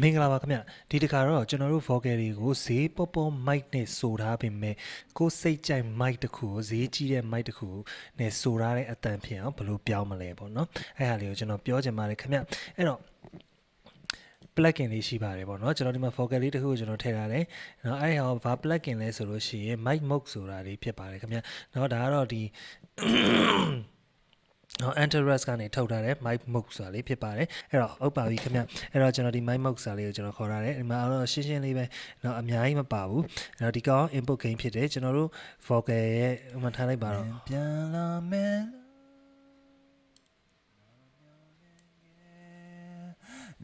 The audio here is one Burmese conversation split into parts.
မင်္ဂလာပါခင်ဗျဒီတစ်ခါတော့ကျွန်တော်တို့ vocal တွေကိုဈေးပေါ်ပေါ် mic နဲ့ဆိုထားပေမဲ့ကိုယ်စိတ်ကြိုက် mic တစ်ခုကိုဈေးကြီးတဲ့ mic တစ်ခုနဲ့ဆိုထားတဲ့အတန်ဖြစ်အောင်ဘယ်လိုပြောင်းမလဲပေါ့နော်အဲ့ဟာလေးကိုကျွန်တော်ပြောချင်ပါတယ်ခင်ဗျအဲ့တော့ plugin လေးရှိပါတယ်ပေါ့နော်ကျွန်တော်ဒီမှာ vocal လေးတစ်ခုကိုကျွန်တော်ထည့်ထားတယ်เนาะအဲ့ဟာဘာ plugin လဲဆိုလို့ရှိရင် mic mode ဆိုတာလေးဖြစ်ပါတယ်ခင်ဗျเนาะဒါကတော့ဒီ နော် Antares ကနေထုတ်ထားတဲ့ Mike Mook ဆိုတာလေးဖြစ်ပါတယ်အဲ့တော့ဟုတ်ပါပြီခင်ဗျအဲ့တော့ကျွန်တော်ဒီ Mike Mook ဆိုတာလေးကိုကျွန်တော်ခေါ်ထားတယ်ဒီမှာတော့ရှင်းရှင်းလေးပဲနော်အများကြီးမပါဘူးအဲ့တော့ဒီကောင် input gain ဖြစ်တယ်ကျွန်တော်တို့ vocal ရဲ့မှတ်ထားလိုက်ပါတော့ပြန်လာမယ်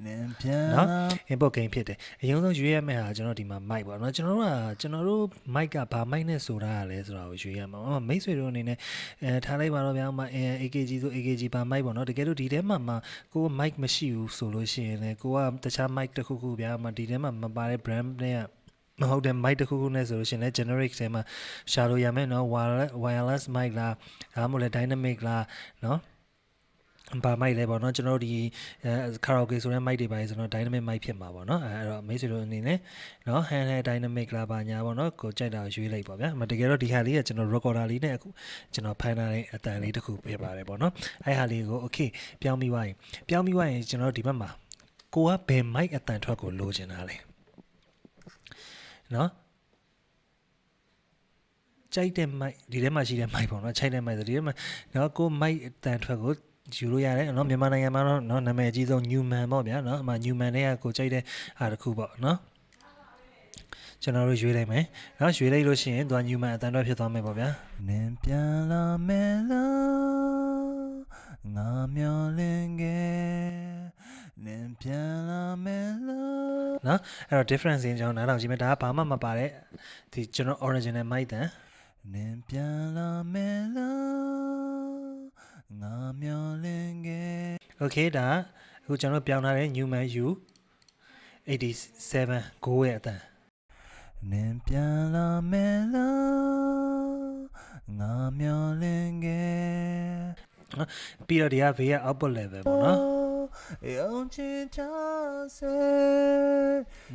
နင်ပြန်နော်လာ input gain ဖြစ်တယ်အရင်ဆုံးရွေးရမယ့်ဟာကျွန်တော်ဒီမှာ mic ပေါ့နော်ကျွန်တော်တို့ကကျွန်တော်တို့ mic ကဘာ mic နဲ့ဆိုတာရလဲဆိုတာကိုရွေးရမှာအမမိတ်ဆွေတို့အနေနဲ့အဲထားလိုက်ပါတော့ဗျာဥမာ AKG ဆို AKG ဘာ mic ပေါ့နော်တကယ်လို့ဒီထဲမှာမှကိုက mic မရှိဘူးဆိုလို့ရှိရင်လည်းကိုကတခြား mic တစ်ခုခုဗျာဥမာဒီထဲမှာမပါတဲ့ brand နဲ့ကမဟုတ်တဲ့ mic တစ်ခုခုနဲ့ဆိုလို့ရှိရင်လည်း generic ထဲမှာရှာလို့ရမယ်နော် wireless wireless mic လားဒါမှမဟုတ်လည်း dynamic လားနော် ဘာမိုက်လဲပေါ့နော်ကျွန်တော်တို့ဒီအဲကာရာโอเกဆိုတဲ့ mic တွေပါတယ်ဆိုတော့ dynamic mic ဖြစ်မှာပေါ့နော်အဲအဲ့တော့မိတ်ဆွေတို့အနေနဲ့နော် hand held dynamic လာပါညာပေါ့နော်ကိုကြိုက်တာကိုရွေးလိုက်ပါဗျာအမတကယ်တော့ဒီဟာလေးကကျွန်တော် recorder လေးနဲ့အခုကျွန်တော်ဖမ်းထားတဲ့အတန်လေးတစ်ခုပြပါတယ်ပေါ့နော်အဲ့ဟာလေးကို okay ပြောင်းပြီးသွားရင်ပြောင်းပြီးသွားရင်ကျွန်တော်တို့ဒီဘက်မှာကိုကဘယ် mic အတန်ထွက်ကိုလိုချင်တာလဲနော်ကြိုက်တဲ့ mic ဒီထဲမှာရှိတဲ့ mic ပေါ့နော်ချိုက်တဲ့ mic ဆိုဒီထဲမှာနော်ကို mic အတန်ထွက်ကို ယူလို့ရတယ်เนาะမြန်မာနိုင်ငံမှာတော့เนาะနာမည်အကြီးဆုံး Newman ပေါ့ဗျာเนาะအမှ Newman တဲ့ကကိုကြိုက်တဲ့ဟာတစ်ခုပေါ့เนาะကျွန်တော်တို့ရွေးလိုက်မယ်เนาะရွေးလိုက်လို့ရှိရင်သူက Newman အတန်ထွက်ဖြစ်သွားမယ်ပေါ့ဗျာ နင်ပြန်လာမယ်လားငါမျောလင်းခဲ့နင်ပြန်လာမယ်လား เนาะအဲ့တော့ difference စင်းကျွန်တော်နားထောင်ကြည့်မယ်ဒါကဘာမှမပါတဲ့ဒီကျွန်တော် original mic တန် နင်ပြန်လာမယ်လား ား okay ဒါအခုကျွန်တော်ပြောင်းထားတဲ့ Newman U 87 Go ရဲ့အတန်နင်ပြန်လာမယ်လားငါမျောလင်းခဲ့ပြီးတော့ဒီက V ရဲ့ output level ပေါ့เ用尽他身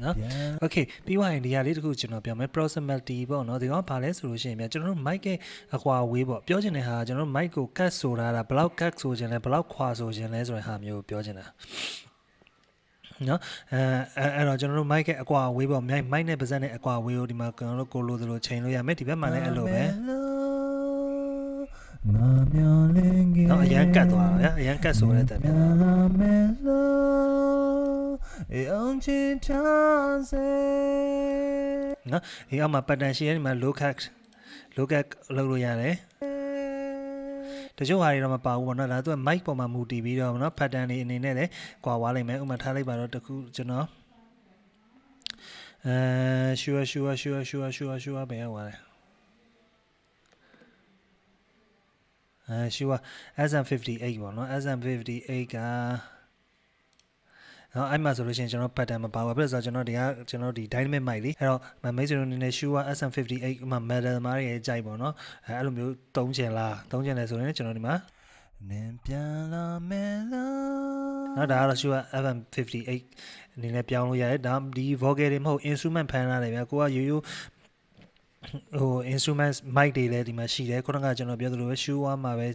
နော် okay ပြီးွားရင်ဒီဟာလေးတစ်ခုကျွန်တော်ပြောမယ် proximity ပေါ့နော်ဒီကောင်ကဘာလဲဆိုလို့ရှိရင်မြန်ကျွန်တော်တို့ mic ရဲ့အကွာဝေးပေါ့ပြောချင်တဲ့ဟာကကျွန်တော်တို့ mic ကို cut ဆိုထားတာဘယ်လောက် cut ဆိုခြင်းလဲဘယ်လောက်ခွာဆိုခြင်းလဲဆိုတဲ့ဟာမျိုးပြောချင်တာနော်အဲအဲ့တော့ကျွန်တော်တို့ mic ရဲ့အကွာဝေးပေါ့ mic mic နဲ့ပါးစပ်နဲ့အကွာဝေးကိုဒီမှာကျွန်တော်တို့ကိုလိုသလိုချိန်လို့ရမယ်ဒီဘက်မှာလည်းအဲ့လိုပဲ ငါမျောလင်းခဲ့နော်အရန်ကတ်သွားတာဗျာအရန်ကတ်ဆိုတဲ့တည်းပြန်လာလာမယ်လားယုံချစ်ထားစေနော်ဒီအောက်မှာ pattern ရှိရဲဒီမှာ low cut low cut လုပ်လို့ရတယ်တချို့ဟာတွေတော့မပါဘူးပေါ့နော်ဒါသူက mic ပေါ်မှာမူတည်ပြီးတော့နော် pattern တွေအနေနဲ့လည်းကွာွားလိုက်မယ်ဥပမာထားလိုက်ပါတော့တခုကျွန်တော်အဲ sure sure sure sure sure sure ဘယ်ရောက်သွား လဲအဲ sure SM58 ပေါ့နော် SM58 ကနော်အဲ့မှာဆိုလို့ရှိရင်ကျွန်တော် pattern မပါဘူးပြည့်ဆိုတော့ကျွန်တော်ဒီကကျွန်တော်ဒီ dynamic mic လေးအဲ့တော့မိတ်ဆွေတို့အနေနဲ့ sure SM58 ဥမာ metal မားတွေရဲ့ကြိုက်ပေါ့နော်အဲအဲ့လိုမျိုးသုံးချင်လားသုံးချင်တယ်ဆိုရင်ကျွန်တော်ဒီမှာနင်ပြန်လာမယ်လားနော်ဒါကတော့ Shure FM58 အနေနဲ့ပြောင်းလို့ရတယ်ဒါဒီ vocal တွေမဟုတ် instrument ဖမ်းလာတယ်ဗျာကိုကရိုးရိုး ဟို instruments mic တွေလည်းဒီမှာရှိတယ်ခုနကကျွန်တော်ပြောသလိုပဲ Shure မှာပဲ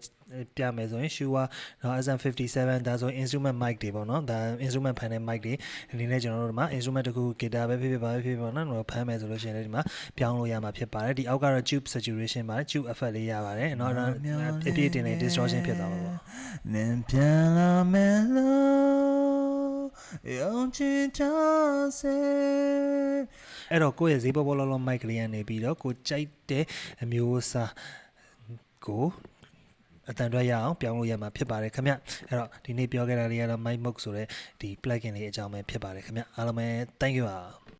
ပြမယ်ဆိုရင် Shure နော် SM57 ဒါဆို instrument mic တွေပေါ့နော်ဒါ instrument ဖန်တဲ့ mic တွေအနေနဲ့ကျွန်တော်တို့ဒီမှာ instrument တစ်ခု guitar ပဲဖြစ်ဖြစ်ပါပဲဖြစ်ဖြစ်ပေါ့နော်ကျွန်တော်ဖန်မယ်ဆိုလို့ရှိရင်လည်းဒီမှာပြောင်းလို့ရမှာဖြစ်ပါတယ်ဒီအောက်ကတော့ tube saturation ပါတယ် tube effect လေးရပါတယ်နော်အပြည့်တင်နေ distortion ဖြစ်သွားမှာပေါ့နင်ပြန်လာမယ်လို့ယုံချင်ချစေ အဲ့တော့ကိုယ့်ရဲ့ဈေးပေါ်ပေါ်လောလောမိုက်ကလေးကနေပြီးတော့ကိုကြိုက်တဲ့အမျိုးအစားကိုအတန်တွက်ရအောင်ပြောင်းလို့ရမှာဖြစ်ပါတယ်ခင်ဗျအဲ့တော့ဒီနေ့ပြောခဲ့တာလေးကတော့ mic mode ဆိုတဲ့ဒီ plugin လေးအကြောင်းပဲဖြစ်ပါတယ်ခင်ဗျအားလုံးပဲ thank you ပါ